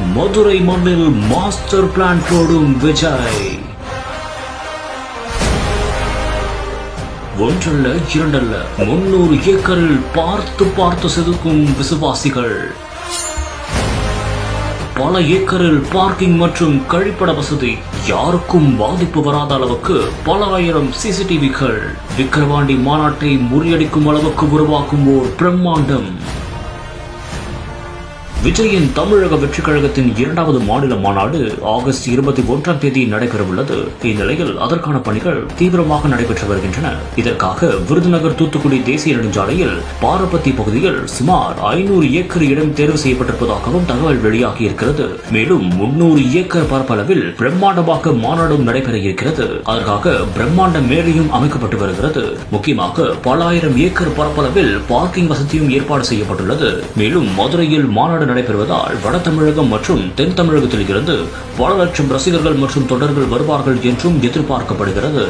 மதுரை மண்ணில் master plan போடும் விஜய். ஒன்றல்ல இரண்டல்ல முன்னூறு ஏக்கரில் பார்த்து பார்த்து செதுக்கும் விசுவாசிகள். பல ஏக்கரில் பார்க்கிங் மற்றும் கழிப்பட வசதி யாருக்கும் பாதிப்பு வராத அளவுக்கு பல ஆயிரம் சிசிடிவிகள். விக்கிரவாண்டி மாநாட்டை முறியடிக்கும் அளவுக்கு உருவாக்கும் ஓர் பிரம்மாண்டம். விஜயின் தமிழக வெற்றிக் கழகத்தின் இரண்டாவது மாநில மாநாடு ஆகஸ்ட் இருபத்தி ஒன்றாம் தேதி நடைபெறவுள்ளது. இந்நிலையில் அதற்கான பணிகள் தீவிரமாக நடைபெற்று வருகின்றன. இதற்காக விருதுநகர் தூத்துக்குடி தேசிய நெடுஞ்சாலையில் பாரபத்தி பகுதியில் சுமார் ஐநூறு ஏக்கர் இடம் தேர்வு செய்யப்பட்டிருப்பதாகவும் தகவல் வெளியாகி இருக்கிறது மேலும் முன்னூறு ஏக்கர் பரப்பளவில் பிரம்மாண்டமாக மாநாடும் நடைபெற இருக்கிறது அதற்காக பிரம்மாண்ட மேடையும் அமைக்கப்பட்டு வருகிறது. முக்கியமாக பல ஆயிரம் ஏக்கர் பரப்பளவில் பார்க்கிங் வசதியும் ஏற்பாடு செய்யப்பட்டுள்ளது. மேலும் மதுரையில் மாநாடு நடைபெறுவதால் வட தமிழகம் மற்றும் தென் தமிழகத்தில் இருந்து பல லட்சம் ரசிகர்கள் மற்றும் தொடர்கள் வருவார்கள் என்றும் எதிர்பார்க்கப்படுகிறது.